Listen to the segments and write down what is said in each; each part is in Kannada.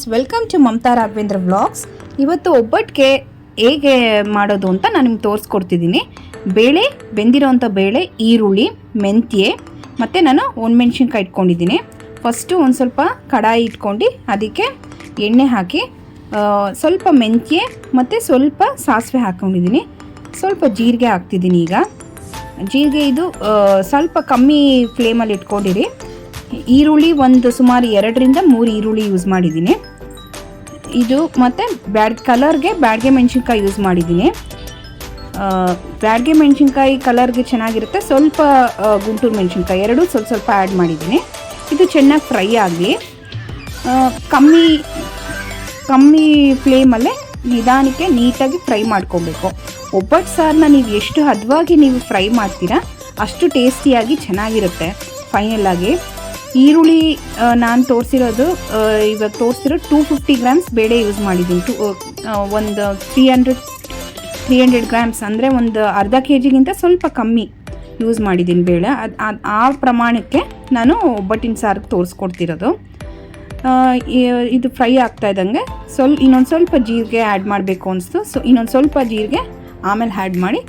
Friends welcome to Mamata Raghavendra vlogs ಇವತ್ತು ಒಬ್ಬಟ್ಟಿಗೆ ಹೇಗೆ ಮಾಡೋದು ಅಂತ ನಾನು ನಿಮ್ಗೆ ತೋರಿಸ್ಕೊಡ್ತಿದ್ದೀನಿ. ಬೇಳೆ, ಬೆಂದಿರೋಂಥ ಬೇಳೆ, ಈರುಳ್ಳಿ, ಮೆಂತ್ಯೆ, ಮತ್ತು ನಾನು ಒಣಮೆಣ್ಸಿನ್ಕಾಯಿ ಇಟ್ಕೊಂಡಿದ್ದೀನಿ. ಫಸ್ಟು ಒಂದು ಸ್ವಲ್ಪ ಕಡಾಯಿ ಇಟ್ಕೊಂಡು ಅದಕ್ಕೆ ಎಣ್ಣೆ ಹಾಕಿ ಸ್ವಲ್ಪ ಮೆಂತ್ಯೆ ಮತ್ತು ಸ್ವಲ್ಪ ಸಾಸಿವೆ ಹಾಕ್ಕೊಂಡಿದ್ದೀನಿ ಸ್ವಲ್ಪ ಜೀರಿಗೆ ಹಾಕ್ತಿದ್ದೀನಿ ಈಗ. ಜೀರಿಗೆ ಇದು ಸ್ವಲ್ಪ ಕಮ್ಮಿ ಫ್ಲೇಮಲ್ಲಿ ಇಟ್ಕೊಂಡಿರಿ. ಈರುಳ್ಳಿ ಒಂದು ಸುಮಾರು ಎರಡರಿಂದ ಮೂರು ಈರುಳ್ಳಿ ಯೂಸ್ ಮಾಡಿದ್ದೀನಿ. ಇದು ಮತ್ತು ಬ್ಯಾಡ್ ಕಲರ್ಗೆ ಬ್ಯಾಡ್ಗೆ ಮೆಣಸಿನ್ಕಾಯಿ ಯೂಸ್ ಮಾಡಿದ್ದೀನಿ. ಬ್ಯಾಡ್ಗೆ ಮೆಣಸಿನ್ಕಾಯಿ ಕಲರ್ಗೆ ಚೆನ್ನಾಗಿರುತ್ತೆ. ಸ್ವಲ್ಪ ಗುಂಟೂರು ಮೆಣಸಿನ್ಕಾಯಿ ಎರಡೂ ಸ್ವಲ್ಪ ಸ್ವಲ್ಪ ಆ್ಯಡ್ ಮಾಡಿದ್ದೀನಿ. ಇದು ಚೆನ್ನಾಗಿ ಫ್ರೈ ಆಗಲಿ ಕಮ್ಮಿ ಕಮ್ಮಿ ಫ್ಲೇಮಲ್ಲೇ ನಿಧಾನಕ್ಕೆ ನೀಟಾಗಿ ಫ್ರೈ ಮಾಡ್ಕೊಬೇಕು. ಒಬ್ಬಟ್ಟು ಸಾರನ್ನ ನೀವು ಎಷ್ಟು ಹದವಾಗಿ ನೀವು ಫ್ರೈ ಮಾಡ್ತೀರಾ, ಅಷ್ಟು ಟೇಸ್ಟಿಯಾಗಿ ಚೆನ್ನಾಗಿರುತ್ತೆ. ಫೈನಲಾಗಿ ಈರುಳ್ಳಿ ನಾನು ತೋರಿಸಿರೋದು ಇವಾಗ ತೋರಿಸಿರೋ ಟೂ ಫಿಫ್ಟಿ ಗ್ರಾಮ್ಸ್ ಬೇಳೆ ಯೂಸ್ ಮಾಡಿದ್ದೀನಿ. ಟು ಒಂದು three hundred three hundred grams ಅಂದರೆ ಒಂದು ಅರ್ಧ ಕೆ ಜಿಗಿಂತ ಸ್ವಲ್ಪ ಕಮ್ಮಿ ಯೂಸ್ ಮಾಡಿದ್ದೀನಿ ಬೇಳೆ. ಅದು ಆ ಪ್ರಮಾಣಕ್ಕೆ ನಾನು ಒಬ್ಬಟ್ಟಿನ ಸಾರಿಗೆ ತೋರಿಸ್ಕೊಡ್ತಿರೋದು. ಇದು ಫ್ರೈ ಆಗ್ತಾ ಇದ್ದಂಗೆ ಸ್ವಲ್ಪ, ಇನ್ನೊಂದು ಸ್ವಲ್ಪ ಜೀರಿಗೆ ಆ್ಯಡ್ ಮಾಡಬೇಕು ಅನಿಸ್ತು. ಸೊ ಇನ್ನೊಂದು ಸ್ವಲ್ಪ ಜೀರಿಗೆ ಆಮೇಲೆ ಆ್ಯಡ್ ಮಾಡಿ,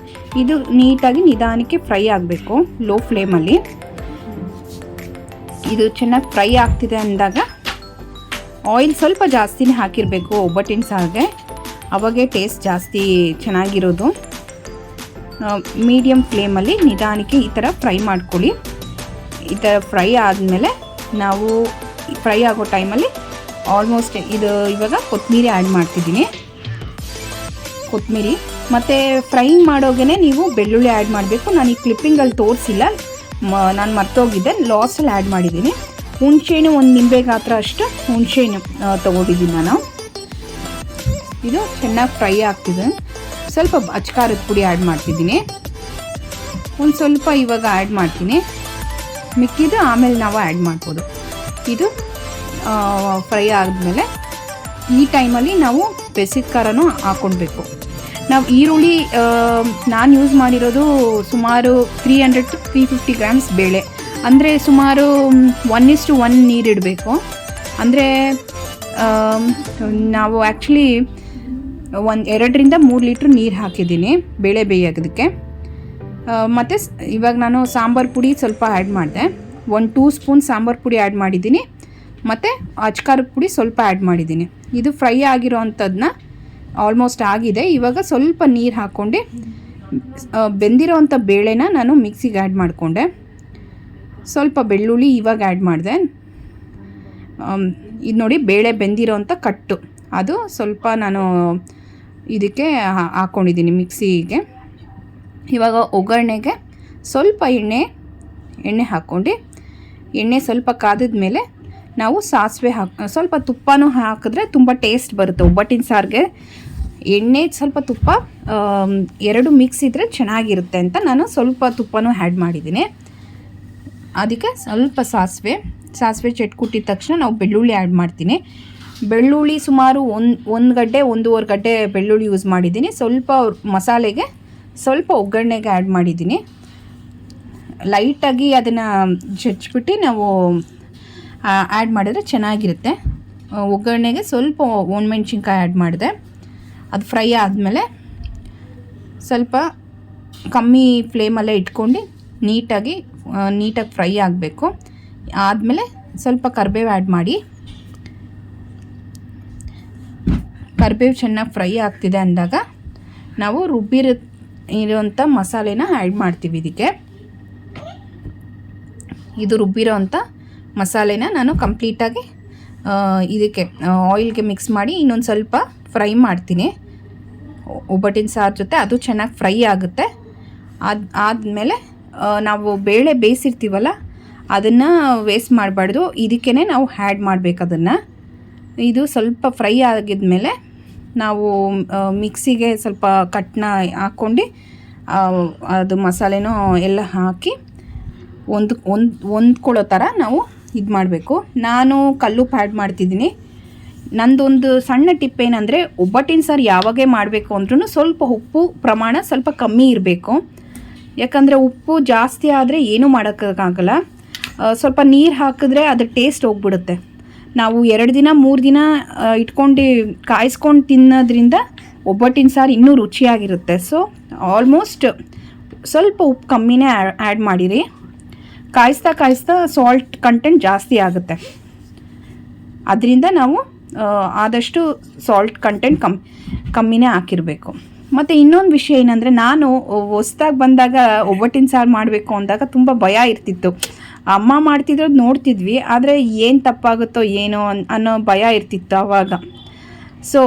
ಇದು ನೀಟಾಗಿ ನಿಧಾನಕ್ಕೆ ಫ್ರೈ ಆಗಬೇಕು ಲೋ ಫ್ಲೇಮಲ್ಲಿ ಇದು ಚೆನ್ನಾಗಿ ಫ್ರೈ ಆಗ್ತಿದೆ ಅಂದಾಗ ಆಯಿಲ್ ಸ್ವಲ್ಪ ಜಾಸ್ತಿನೇ ಹಾಕಿರಬೇಕು ಒಬ್ಬಟ್ಟಿನ ಸಾರಿಗೆ ಅವಾಗೆ ಟೇಸ್ಟ್ ಜಾಸ್ತಿ ಚೆನ್ನಾಗಿರೋದು. ಮೀಡಿಯಮ್ ಫ್ಲೇಮಲ್ಲಿ ನಿಧಾನಕ್ಕೆ ಈ ಥರ ಫ್ರೈ ಮಾಡ್ಕೊಳ್ಳಿ. ಈ ಥರ ಫ್ರೈ ಆದಮೇಲೆ ನಾವು ಫ್ರೈ ಆಗೋ ಟೈಮಲ್ಲಿ ಆಲ್ಮೋಸ್ಟ್ ಇದು ಇವಾಗ ಕೊತ್ತಂಬರಿ ಆ್ಯಡ್ ಮಾಡ್ತಿದ್ದೀನಿ. ಕೊತ್ತಂಬರಿ ಮತ್ತು ಫ್ರೈ ಮಾಡೋಗೇ ನೀವು ಬೆಳ್ಳುಳ್ಳಿ ಆ್ಯಡ್ ಮಾಡಬೇಕು. ನಾನು ಈ ಕ್ಲಿಪ್ಪಿಂಗಲ್ಲಿ ತೋರಿಸಿಲ್ಲ. ನಾನು ಮರ್ತೋಗಿದ್ದೆ ಲಾಸಲ್ಲಿ ಆ್ಯಡ್ ಮಾಡಿದ್ದೀನಿ. ಹುಣಸೆಹಣ್ಣು ಒಂದು ನಿಂಬೆ ಗಾತ್ರ ಅಷ್ಟು ಹುಣಸೆಹಣ್ಣು ತೊಗೊಂಡಿದ್ದೀನಿ ನಾನು. ಇದು ಚೆನ್ನಾಗಿ ಫ್ರೈ ಆಗ್ತಿದೆ. ಸ್ವಲ್ಪ ಅಚ್ಕಾರದ ಪುಡಿ ಆ್ಯಡ್ ಮಾಡ್ತಿದ್ದೀನಿ. ಒಂದು ಸ್ವಲ್ಪ ಇವಾಗ ಆ್ಯಡ್ ಮಾಡ್ತೀನಿ. ಮಿಕ್ಕಿದ್ದು ಆಮೇಲೆ ನಾವು ಆ್ಯಡ್ ಮಾಡ್ಬೋದು. ಇದು ಫ್ರೈ ಆದಮೇಲೆ ಈ ಟೈಮಲ್ಲಿ ನಾವು ಬೆಸಿದ ಖಾರನೂ ಹಾಕ್ಕೊಳ್ಬೇಕು ನಾವು ಈರುಳ್ಳಿ ನಾನು ಯೂಸ್ ಮಾಡಿರೋದು ಸುಮಾರು three hundred to three fifty grams ಬೇಳೆ. ಅಂದರೆ ಸುಮಾರು ಒನ್ ಇಸ್ಟು ಒನ್ ನೀರಿಡಬೇಕು ಅಂದರೆ ನಾವು ಆ್ಯಕ್ಚುಲಿ ಒಂದು ಎರಡರಿಂದ ಮೂರು ಲೀಟ್ರ್ ನೀರು ಹಾಕಿದ್ದೀನಿ ಬೇಳೆ ಬೇಯೋದಕ್ಕೆ. ಮತ್ತು ಇವಾಗ ನಾನು ಸಾಂಬಾರು ಪುಡಿ ಸ್ವಲ್ಪ ಆ್ಯಡ್ ಮಾಡಿದೆ. ಒಂದು ಟೂ ಸ್ಪೂನ್ ಸಾಂಬಾರು ಪುಡಿ ಆ್ಯಡ್ ಮಾಡಿದ್ದೀನಿ. ಮತ್ತು ಅಚ್ಕಾರದ ಪುಡಿ ಸ್ವಲ್ಪ ಆ್ಯಡ್ ಮಾಡಿದ್ದೀನಿ. ಇದು ಫ್ರೈ ಆಗಿರೋ ಅಂಥದ್ದನ್ನ ಆಲ್ಮೋಸ್ಟ್ ಆಗಿದೆ. ಇವಾಗ ಸ್ವಲ್ಪ ನೀರು ಹಾಕ್ಕೊಂಡು ಬೆಂದಿರೋವಂಥ ಬೇಳೆನ ನಾನು ಮಿಕ್ಸಿಗೆ ಆ್ಯಡ್ ಮಾಡಿಕೊಂಡೆ. ಸ್ವಲ್ಪ ಬೆಳ್ಳುಳ್ಳಿ ಇವಾಗ ಆ್ಯಡ್ ಮಾಡಿದೆ. ಇದು ನೋಡಿ ಬೇಳೆ ಬೆಂದಿರೋವಂಥ ಕಟ್ಟು. ಅದು ಸ್ವಲ್ಪ ನಾನು ಇದಕ್ಕೆ ಹಾಕ್ಕೊಂಡಿದ್ದೀನಿ ಮಿಕ್ಸಿಗೆ. ಇವಾಗ ಒಗ್ಗರಣೆಗೆ ಸ್ವಲ್ಪ ಎಣ್ಣೆ ಎಣ್ಣೆ ಹಾಕ್ಕೊಂಡು ಎಣ್ಣೆ ಸ್ವಲ್ಪ ಕಾದಿದ ಮೇಲೆ ನಾವು ಸಾಸಿವೆ ಹಾಕಿ, ಸ್ವಲ್ಪ ತುಪ್ಪನೂ ಹಾಕಿದ್ರೆ ತುಂಬ ಟೇಸ್ಟ್ ಬರುತ್ತೆ. ಒಬ್ಬಟ್ಟಿನ ಸಾರಿಗೆ ಎಣ್ಣೆ ಸ್ವಲ್ಪ ತುಪ್ಪ ಎರಡು ಮಿಕ್ಸ್ ಇದ್ದರೆ ಚೆನ್ನಾಗಿರುತ್ತೆ ಅಂತ ನಾನು ಸ್ವಲ್ಪ ತುಪ್ಪನೂ ಆ್ಯಡ್ ಮಾಡಿದ್ದೀನಿ. ಅದಕ್ಕೆ ಸ್ವಲ್ಪ ಸಾಸಿವೆ ಸಾಸಿವೆ ಚೆಟ್ಕುಟ್ಟಿದ ತಕ್ಷಣ ನಾವು ಬೆಳ್ಳುಳ್ಳಿ ಆ್ಯಡ್ ಮಾಡ್ತೀನಿ. ಬೆಳ್ಳುಳ್ಳಿ ಸುಮಾರು ಒಂದು ಒಂದು ಗಡ್ಡೆ, ಒಂದೂವರೆ ಗಡ್ಡೆ ಬೆಳ್ಳುಳ್ಳಿ ಯೂಸ್ ಮಾಡಿದ್ದೀನಿ. ಸ್ವಲ್ಪ ಮಸಾಲೆಗೆ ಸ್ವಲ್ಪ ಒಗ್ಗರಣೆಗೆ ಆ್ಯಡ್ ಮಾಡಿದ್ದೀನಿ. ಲೈಟಾಗಿ ಅದನ್ನು ಜಜ್ಬಿಟ್ಟು ನಾವು ಆ್ಯಡ್ ಮಾಡಿದ್ರೆ ಚೆನ್ನಾಗಿರುತ್ತೆ. ಒಗ್ಗರಣೆಗೆ ಸ್ವಲ್ಪ ಒಣಮೆಣ್ಸಿನ್ಕಾಯಿ ಆ್ಯಡ್ ಮಾಡಿದೆ. ಅದು ಫ್ರೈ ಆದಮೇಲೆ ಸ್ವಲ್ಪ ಕಮ್ಮಿ ಫ್ಲೇಮಲ್ಲೇ ಇಟ್ಕೊಂಡು ನೀಟಾಗಿ ನೀಟಾಗಿ ಫ್ರೈ ಆಗಬೇಕು. ಆದಮೇಲೆ ಸ್ವಲ್ಪ ಕರಿಬೇವು ಆ್ಯಡ್ ಮಾಡಿ. ಕರಿಬೇವು ಚೆನ್ನಾಗಿ ಫ್ರೈ ಆಗ್ತಿದೆ ಅಂದಾಗ ನಾವು ರುಬ್ಬಿರ ಇರುವಂಥ ಮಸಾಲೆನ ಆ್ಯಡ್ ಮಾಡ್ತೀವಿ ಇದಕ್ಕೆ. ಇದು ರುಬ್ಬಿರೋ ಅಂಥ ಮಸಾಲೆನ ನಾನು ಕಂಪ್ಲೀಟಾಗಿ ಇದಕ್ಕೆ ಆಯಿಲ್ಗೆ ಮಿಕ್ಸ್ ಮಾಡಿ ಇನ್ನೊಂದು ಸ್ವಲ್ಪ ಫ್ರೈ ಮಾಡ್ತೀನಿ. ಒಬ್ಬಟ್ಟಿನ ಸಾರು ಜೊತೆ ಅದು ಚೆನ್ನಾಗಿ ಫ್ರೈ ಆಗುತ್ತೆ. ಅದು ಆದಮೇಲೆ ನಾವು ಬೇಳೆ ಬೇಯಿಸಿರ್ತೀವಲ್ಲ, ಅದನ್ನು ವೇಸ್ಟ್ ಮಾಡಬಾರ್ದು. ಇದಕ್ಕೇ ನಾವು ಹ್ಯಾಡ್ ಮಾಡಬೇಕು ಅದನ್ನು. ಇದು ಸ್ವಲ್ಪ ಫ್ರೈ ಆಗಿದ್ಮೇಲೆ ನಾವು ಮಿಕ್ಸಿಗೆ ಸ್ವಲ್ಪ ಕಟ್ನ ಹಾಕ್ಕೊಂಡು ಅದು ಮಸಾಲೆನೂ ಎಲ್ಲ ಹಾಕಿ ಒಂದು ಒಂದು ಹೊಂದ್ಕೊಳ್ಳೋ ಥರ ನಾವು ಇದು ಮಾಡಬೇಕು ನಾನು ಕಲ್ಲುಪ್ಪು ಆ್ಯಡ್ ಮಾಡ್ತಿದ್ದೀನಿ. ನಂದೊಂದು ಸಣ್ಣ ಟಿಪ್ ಏನಂದರೆ, ಒಬ್ಬಟ್ಟಿನ ಸಾರು ಯಾವಾಗೇ ಮಾಡಬೇಕು ಅಂದ್ರೂ ಸ್ವಲ್ಪ ಉಪ್ಪು ಪ್ರಮಾಣ ಸ್ವಲ್ಪ ಕಮ್ಮಿ ಇರಬೇಕು. ಯಾಕಂದರೆ ಉಪ್ಪು ಜಾಸ್ತಿ ಆದರೆ ಏನೂ ಮಾಡೋಕ್ಕಾಗಲ್ಲ. ಸ್ವಲ್ಪ ನೀರು ಹಾಕಿದ್ರೆ ಅದ್ರ ಟೇಸ್ಟ್ ಹೋಗ್ಬಿಡುತ್ತೆ. ನಾವು ಎರಡು ದಿನ, ಮೂರು ದಿನ ಇಟ್ಕೊಂಡು ಕಾಯಿಸ್ಕೊಂಡು ತಿನ್ನೋದ್ರಿಂದ ಒಬ್ಬಟ್ಟಿನ ಸಾರು ಇನ್ನೂ ರುಚಿಯಾಗಿರುತ್ತೆ. ಸೊ, ಆಲ್ಮೋಸ್ಟ್ ಸ್ವಲ್ಪ ಉಪ್ಪು ಕಮ್ಮಿನೇ ಆ್ಯಡ್ ಮಾಡಿರಿ. ಕಾಯಿಸ್ತಾ ಕಾಯಿಸ್ತಾ ಸಾಲ್ಟ್ ಕಂಟೆಂಟ್ ಜಾಸ್ತಿ ಆಗುತ್ತೆ. ಅದರಿಂದ ನಾವು ಆದಷ್ಟು ಸಾಲ್ಟ್ ಕಂಟೆಂಟ್ ಕಮ್, ಕಮ್ಮಿನೇ ಹಾಕಿರಬೇಕು. ಮತ್ತು ಇನ್ನೊಂದು ವಿಷಯ ಏನಂದರೆ, ನಾನು ಹೊಸ್ದಾಗಿ ಬಂದಾಗ ಒಬ್ಬಟ್ಟಿನ ಸಾರು ಮಾಡಬೇಕು ಅಂದಾಗ ತುಂಬ ಭಯ ಇರ್ತಿತ್ತು. ಅಮ್ಮ ಮಾಡ್ತಿದ್ರು ನೋಡ್ತಿದ್ವಿ, ಆದರೆ ಏನು ತಪ್ಪಾಗುತ್ತೋ ಏನೋ ಅನ್ನೋ ಭಯ ಇರ್ತಿತ್ತು ಆವಾಗ ಸೊ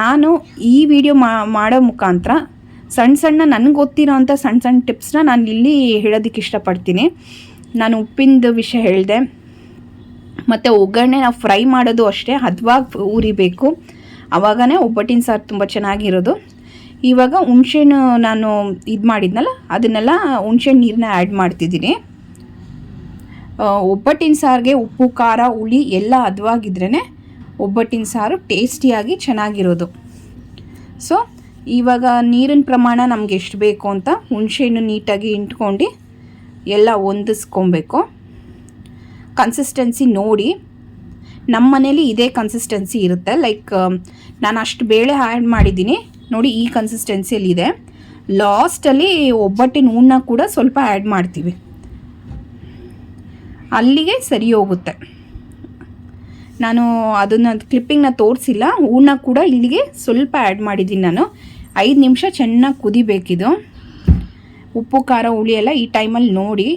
ನಾನು ಈ ವಿಡಿಯೋ ಮಾಡೋ ಮುಖಾಂತರ ಸಣ್ಣ ಸಣ್ಣ ನನಗೆ ಗೊತ್ತಿರೋ ಅಂಥ ಸಣ್ಣ ಸಣ್ಣ ಟಿಪ್ಸ್ನ ನಾನು ಇಲ್ಲಿ ಹೇಳೋದಕ್ಕೆ ಇಷ್ಟಪಡ್ತೀನಿ. ನಾನು ಉಪ್ಪಿನದು ವಿಷಯ ಹೇಳಿದೆ. ಮತ್ತು ಒಗ್ಗರಣೆ ನಾವು ಫ್ರೈ ಮಾಡೋದು ಅಷ್ಟೇ, ಹದವಾಗಿ ಉರಿಬೇಕು ಆವಾಗನೇ ಒಬ್ಬಟ್ಟಿನ ಸಾರು ತುಂಬ ಚೆನ್ನಾಗಿರೋದು. ಇವಾಗ ಹುಣ್ಸೆಹಣ್ಣು ನಾನು ಇದು ಮಾಡಿದ್ನಲ್ಲ, ಅದನ್ನೆಲ್ಲ ಹುಣ್ಸೆಹಣ್ಣು ನೀರನ್ನ ಆ್ಯಡ್ ಮಾಡ್ತಿದ್ದೀನಿ. ಒಬ್ಬಟ್ಟಿನ ಸಾರಿಗೆ ಉಪ್ಪು, ಖಾರ, ಹುಳಿ ಎಲ್ಲ ಹದವಾಗಿದ್ರೇ ಒಬ್ಬಟ್ಟಿನ ಸಾರು ಟೇಸ್ಟಿಯಾಗಿ ಚೆನ್ನಾಗಿರೋದು. ಸೊ ಇವಾಗ ನೀರಿನ ಪ್ರಮಾಣ ನಮ್ಗೆ ಎಷ್ಟು ಬೇಕು ಅಂತ ಹುಣ್ಸೆಹಣ್ಣು ನೀಟಾಗಿ ಇಂಟ್ಕೊಂಡು ಎಲ್ಲ ಹೊಂದಿಸ್ಕೊಬೇಕು. ಕನ್ಸಿಸ್ಟೆನ್ಸಿ ನೋಡಿ ನಮ್ಮ ಮನೇಲಿ ಇದೇ ಕನ್ಸಿಸ್ಟೆನ್ಸಿ ಇರುತ್ತೆ. ಲೈಕ್ ನಾನು ಅಷ್ಟು ಬೇಳೆ ಆ್ಯಡ್ ಮಾಡಿದ್ದೀನಿ. ನೋಡಿ, ಈ ಕನ್ಸಿಸ್ಟೆನ್ಸಿಯಲ್ಲಿ ಇದೆ. ಲಾಸ್ಟಲ್ಲಿ ಒಬ್ಬಟ್ಟಿನ ಹೂರ್ಣ ಕೂಡ ಸ್ವಲ್ಪ ಆ್ಯಡ್ ಮಾಡ್ತೀವಿ. ಅಲ್ಲಿಗೆ ಸರಿ ಹೋಗುತ್ತೆ. ನಾನು ಅದನ್ನು ಕ್ಲಿಪ್ಪಿಂಗ್ನ ತೋರಿಸಿಲ್ಲ. ಹೂರ್ಣ ಕೂಡ ಇಲ್ಲಿಗೆ ಸ್ವಲ್ಪ ಆ್ಯಡ್ ಮಾಡಿದ್ದೀನಿ ನಾನು. ಐದು ನಿಮಿಷ ಚೆನ್ನಾಗಿ ಕುದಿಬೇಕಿದು. ಉಪ್ಪು, ಖಾರ, ಹುಳಿ ಎಲ್ಲ ಈ ಟೈಮಲ್ಲಿ ನೋಡಿ.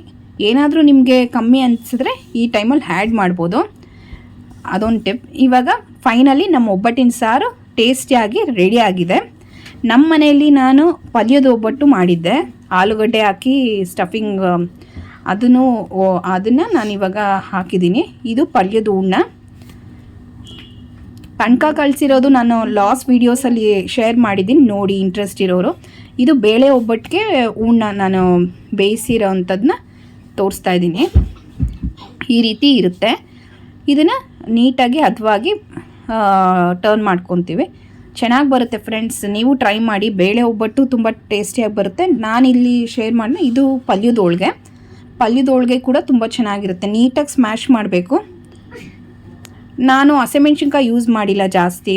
ಏನಾದರೂ ನಿಮಗೆ ಕಮ್ಮಿ ಅನಿಸಿದ್ರೆ ಈ ಟೈಮಲ್ಲಿ ಹ್ಯಾಡ್ ಮಾಡ್ಬೋದು. ಅದೊಂದು ಟಿಪ್ ಇವಾಗ ಫೈನಲಿ ನಮ್ಮ ಒಬ್ಬಟ್ಟಿನ ಸಾರು ಟೇಸ್ಟಿಯಾಗಿ ರೆಡಿ ಆಗಿದೆ. ನಮ್ಮ ಮನೆಯಲ್ಲಿ ನಾನು ಪಲ್ಯದ ಒಬ್ಬಟ್ಟು ಮಾಡಿದ್ದೆ. ಆಲೂಗಡ್ಡೆ ಹಾಕಿ ಸ್ಟಫಿಂಗ್ ಅದನ್ನು ಅದನ್ನು ನಾನು ಇವಾಗ ಹಾಕಿದ್ದೀನಿ. ಇದು ಪಲ್ಯದ ಹೂರ್ಣ. ಕಣ್ಕ ಕಳಿಸಿರೋದು ನಾನು ಲಾಸ್ಟ್ ವೀಡಿಯೋಸಲ್ಲಿ ಶೇರ್ ಮಾಡಿದ್ದೀನಿ. ನೋಡಿ ಇಂಟ್ರೆಸ್ಟ್ ಇರೋರು. ಇದು ಬೇಳೆ ಒಬ್ಬಟ್ಟಿಗೆ ಹೂಣ್ಣ ನಾನು ಬೇಯಿಸಿರೋ ಅಂಥದ್ದನ್ನ ತೋರಿಸ್ತಾ ಇದ್ದೀನಿ. ಈ ರೀತಿ ಇರುತ್ತೆ. ಇದನ್ನು ನೀಟಾಗಿ ಹದವಾಗಿ ಟರ್ನ್ ಮಾಡ್ಕೊತೀವಿ. ಚೆನ್ನಾಗಿ ಬರುತ್ತೆ ಫ್ರೆಂಡ್ಸ್ ನೀವು ಟ್ರೈ ಮಾಡಿ, ಬೇಳೆ ಒಬ್ಬಟ್ಟು ತುಂಬ ಟೇಸ್ಟಿಯಾಗಿ ಬರುತ್ತೆ. ನಾನಿಲ್ಲಿ ಶೇರ್ ಮಾಡಿದೆ ಇದು ಪಲ್ಯದ ಹೋಳ್ಗೆ ಪಲ್ಯದ ಹೋಳ್ಗೆ ಕೂಡ ತುಂಬ ಚೆನ್ನಾಗಿರುತ್ತೆ. ನೀಟಾಗಿ ಸ್ಮ್ಯಾಶ್ ಮಾಡಬೇಕು. ನಾನು ಹಸಿಮೆಣ್ಸಿನ್ಕಾಯಿ ಯೂಸ್ ಮಾಡಿಲ್ಲ ಜಾಸ್ತಿ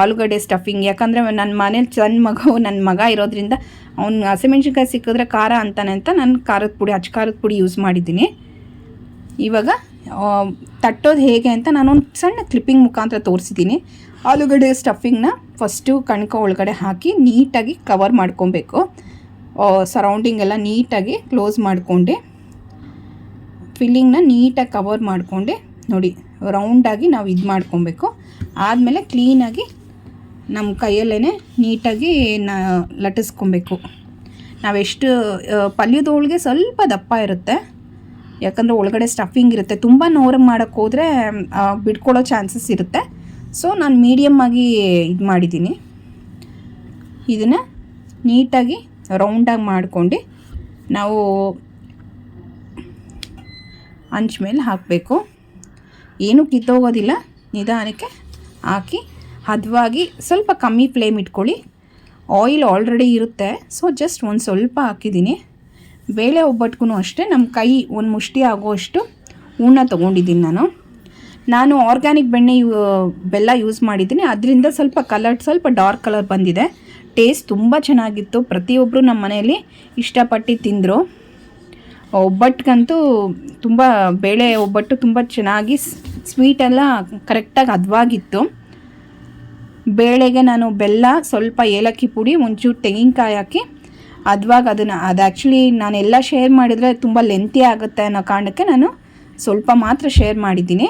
ಆಲೂಗಡ್ಡೆ ಸ್ಟಫಿಂಗ್ ಯಾಕಂದರೆ ನನ್ನ ಮನೇಲಿ ಸಣ್ಣ ಮಗು ನನ್ನ ಮಗ ಇರೋದ್ರಿಂದ ಅವ್ನು ಹಸಿಮೆಣ್ಸಿನ್ಕಾಯಿ ಸಿಕ್ಕಿದ್ರೆ ಖಾರ ಅಂತಾನೆ ಅಂತ ನಾನು ಖಾರದ ಪುಡಿ, ಅಚ್ಚ ಖಾರದ ಪುಡಿ ಯೂಸ್ ಮಾಡಿದ್ದೀನಿ. ಇವಾಗ ತಟ್ಟೋದು ಹೇಗೆ ಅಂತ ನಾನೊಂದು ಸಣ್ಣ ಕ್ಲಿಪ್ಪಿಂಗ್ ಮುಖಾಂತರ ತೋರಿಸಿದ್ದೀನಿ. ಆಲೂಗಡ್ಡೆ ಸ್ಟಫಿಂಗ್ನ ಫಸ್ಟು ಕಣಕ ಒಳಗಡೆ ಹಾಕಿ ನೀಟಾಗಿ ಕವರ್ ಮಾಡ್ಕೊಬೇಕು. ಸರೌಂಡಿಂಗ್ ಎಲ್ಲ ನೀಟಾಗಿ ಕ್ಲೋಸ್ ಮಾಡಿಕೊಂಡೆ. ಫಿಲ್ಲಿಂಗ್ನ ನೀಟಾಗಿ ಕವರ್ ಮಾಡಿಕೊಂಡೆ. ನೋಡಿ. ರೌಂಡಾಗಿ ನಾವು ಇದು ಮಾಡ್ಕೊಬೇಕು. ಆದಮೇಲೆ ಕ್ಲೀನಾಗಿ ನಮ್ಮ ಕೈಯಲ್ಲೇ ನೀಟಾಗಿ ನ ಲಟ್ಟಿಸ್ಕೊಬೇಕು. ನಾವೆಷ್ಟು ಪಲ್ಯದ ಹೋಳಿಗೆ ಸ್ವಲ್ಪ ದಪ್ಪ ಇರುತ್ತೆ. ಯಾಕಂದರೆ ಒಳಗಡೆ ಸ್ಟಫಿಂಗ್ ಇರುತ್ತೆ. ತುಂಬ ನೋರಂಗೆ ಮಾಡೋಕ್ಕೆ ಹೋದರೆ ಬಿಟ್ಕೊಳ್ಳೋ ಚಾನ್ಸಸ್ ಇರುತ್ತೆ. ಸೊ ನಾನು ಮೀಡಿಯಮ್ ಆಗಿ ಇದು ಮಾಡಿದ್ದೀನಿ. ಇದನ್ನು ನೀಟಾಗಿ ರೌಂಡಾಗಿ ಮಾಡ್ಕೊಂಡು ನಾವು ಮೇಲೆ ಹಾಕಬೇಕು. ಏನೂ ಕಿತ್ತೋಗೋದಿಲ್ಲ. ನಿಧಾನಕ್ಕೆ ಹಾಕಿ, ಹದವಾಗಿ ಸ್ವಲ್ಪ ಕಮ್ಮಿ ಫ್ಲೇಮ್ ಇಟ್ಕೊಳ್ಳಿ. ಆಯಿಲ್ ಆಲ್ರೆಡಿ ಇರುತ್ತೆ. ಸೊ, ಜಸ್ಟ್ ಒಂದು ಸ್ವಲ್ಪ ಹಾಕಿದ್ದೀನಿ. ಬೇಳೆ ಒಬ್ಬಟ್ಗೂ ಅಷ್ಟೇ ನಮ್ಮ ಕೈ ಒಂದು ಮುಷ್ಟಿ ಆಗೋಷ್ಟು ಹೂರ್ಣ ತೊಗೊಂಡಿದ್ದೀನಿ ನಾನು. ನಾನು ಆರ್ಗ್ಯಾನಿಕ್ ಬೆಣ್ಣೆ ಬೆಲ್ಲ ಯೂಸ್ ಮಾಡಿದ್ದೀನಿ. ಅದರಿಂದ ಸ್ವಲ್ಪ ಕಲರ್, ಸ್ವಲ್ಪ ಡಾರ್ಕ್ ಕಲರ್ ಬಂದಿದೆ. ಟೇಸ್ಟ್ ತುಂಬ ಚೆನ್ನಾಗಿತ್ತು. ಪ್ರತಿಯೊಬ್ಬರು ನಮ್ಮ ಮನೆಯಲ್ಲಿ ಇಷ್ಟಪಟ್ಟು ತಿಂದರು. ಒಬ್ಬಟ್ಟಿಗಂತೂ ತುಂಬ, ಬೇಳೆ ಒಬ್ಬಟ್ಟು ತುಂಬ ಚೆನ್ನಾಗಿ ಸ್ವೀಟೆಲ್ಲ ಕರೆಕ್ಟಾಗಿ ಹದವಾಗಿತ್ತು. ಬೇಳೆಗೆ ನಾನು ಬೆಲ್ಲ, ಸ್ವಲ್ಪ ಏಲಕ್ಕಿ ಪುಡಿ, ಒಂಚೂರು ತೆಂಗಿನಕಾಯಿ ಹಾಕಿ ಹದ್ವಾಗ ಅದನ್ನು, ಅದು ಆ್ಯಕ್ಚುಲಿ ನಾನೆಲ್ಲ ಶೇರ್ ಮಾಡಿದರೆ ತುಂಬ ಲೆಂತಿ ಆಗುತ್ತೆ ಅನ್ನೋ ಕಾರಣಕ್ಕೆ ನಾನು ಸ್ವಲ್ಪ ಮಾತ್ರ ಶೇರ್ ಮಾಡಿದ್ದೀನಿ.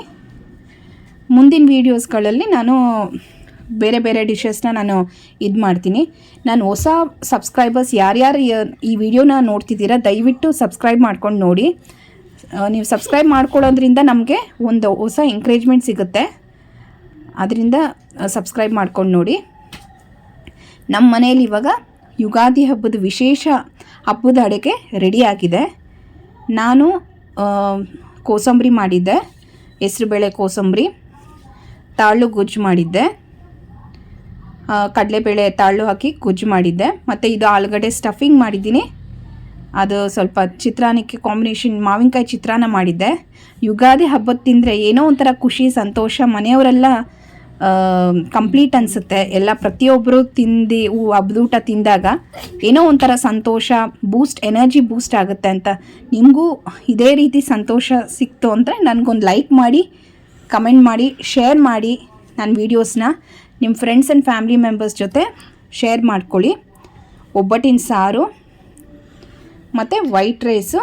ಮುಂದಿನ ವೀಡಿಯೋಸ್ಗಳಲ್ಲಿ ನಾನು ಬೇರೆ ಬೇರೆ ಡಿಶಸ್ನ ನಾನು ಇದು ಮಾಡ್ತೀನಿ. ನಾನು ಹೊಸ ಸಬ್ಸ್ಕ್ರೈಬರ್ಸ್ ಯಾರ್ಯಾರು ಈ ವಿಡಿಯೋನ ನೋಡ್ತಿದ್ದೀರಾ, ದಯವಿಟ್ಟು ಸಬ್ಸ್ಕ್ರೈಬ್ ಮಾಡ್ಕೊಂಡು ನೋಡಿ. ನೀವು ಸಬ್ಸ್ಕ್ರೈಬ್ ಮಾಡ್ಕೊಳ್ಳೋದ್ರಿಂದ ನಮಗೆ ಒಂದು ಹೊಸ ಎಂಕರೇಜ್ಮೆಂಟ್ ಸಿಗುತ್ತೆ. ಅದರಿಂದ ಸಬ್ಸ್ಕ್ರೈಬ್ ಮಾಡ್ಕೊಂಡು ನೋಡಿ. ನಮ್ಮ ಮನೆಯಲ್ಲಿ ಇವಾಗ ಯುಗಾದಿ ಹಬ್ಬದ ವಿಶೇಷ ಹಬ್ಬದ ಅಡುಗೆ ರೆಡಿಯಾಗಿದೆ ನಾನು ಕೋಸಂಬರಿ ಮಾಡಿದ್ದೆ. ಹೆಸರುಬೇಳೆ ಕೋಸಂಬರಿ ತಾಳು ಗೊಜ್ಜು ಮಾಡಿದ್ದೆ. ಕಡಲೆಬೇಳೆ ತಾಳು ಹಾಕಿ ಗೊಜ್ಜು ಮಾಡಿದ್ದೆ. ಮತ್ತು ಇದು ಆಲೂಗಡ್ಡೆ ಸ್ಟಫಿಂಗ್ ಮಾಡಿದ್ದೀನಿ. ಅದು ಸ್ವಲ್ಪ ಚಿತ್ರಾನ್ನಕ್ಕೆ ಕಾಂಬಿನೇಷನ್ ಮಾವಿನಕಾಯಿ ಚಿತ್ರಾನ್ನ ಮಾಡಿದ್ದೆ. ಯುಗಾದಿ ಹಬ್ಬದ ತಿಂದರೆ ಏನೋ ಒಂಥರ ಖುಷಿ, ಸಂತೋಷ, ಮನೆಯವರೆಲ್ಲ ಕಂಪ್ಲೀಟ್ ಅನಿಸುತ್ತೆ. ಎಲ್ಲ ಪ್ರತಿಯೊಬ್ಬರು ತಿಂದು ಹಬ್ಬದೂಟ ತಿಂದಾಗ ಏನೋ ಒಂಥರ ಸಂತೋಷ ಬೂಸ್ಟ್ ಎನರ್ಜಿ ಬೂಸ್ಟ್ ಆಗುತ್ತೆ ಅಂತ. ನಿಮಗೂ ಇದೇ ರೀತಿ ಸಂತೋಷ ಸಿಕ್ತು ಅಂದರೆ ನನಗೊಂದು ಲೈಕ್ ಮಾಡಿ ಕಮೆಂಟ್ ಮಾಡಿ ಶೇರ್ ಮಾಡಿ ನನ್ನ ವೀಡಿಯೋಸ್ನ ನಿಮ್ಮ ಫ್ರೆಂಡ್ಸ್ ಆ್ಯಂಡ್ ಫ್ಯಾಮಿಲಿ ಮೆಂಬರ್ಸ್ ಜೊತೆ ಶೇರ್ ಮಾಡ್ಕೊಳ್ಳಿ. ಒಬ್ಬಟ್ಟಿನ ಸಾರು ಮತ್ತು ವೈಟ್ ರೈಸು,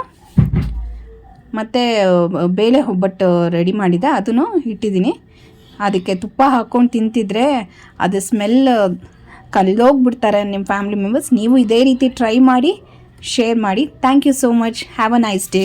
ಮತ್ತು ಬೇಳೆ ಒಬ್ಬಟ್ಟು ರೆಡಿ ಮಾಡಿದ್ದೆ. ಅದನ್ನು ಇಟ್ಟಿದ್ದೀನಿ. ಅದಕ್ಕೆ ತುಪ್ಪ ಹಾಕ್ಕೊಂಡು ತಿಂತಿದ್ರೆ ಅದು ಸ್ಮೆಲ್ ಕಲ್ಲೋಗ್ಬಿಡ್ತಾರೆ ನಿಮ್ಮ ಫ್ಯಾಮಿಲಿ ಮೆಂಬರ್ಸ್ ನೀವು ಇದೇ ರೀತಿ ಟ್ರೈ ಮಾಡಿ ಶೇರ್ ಮಾಡಿ. Thank you so much have a nice day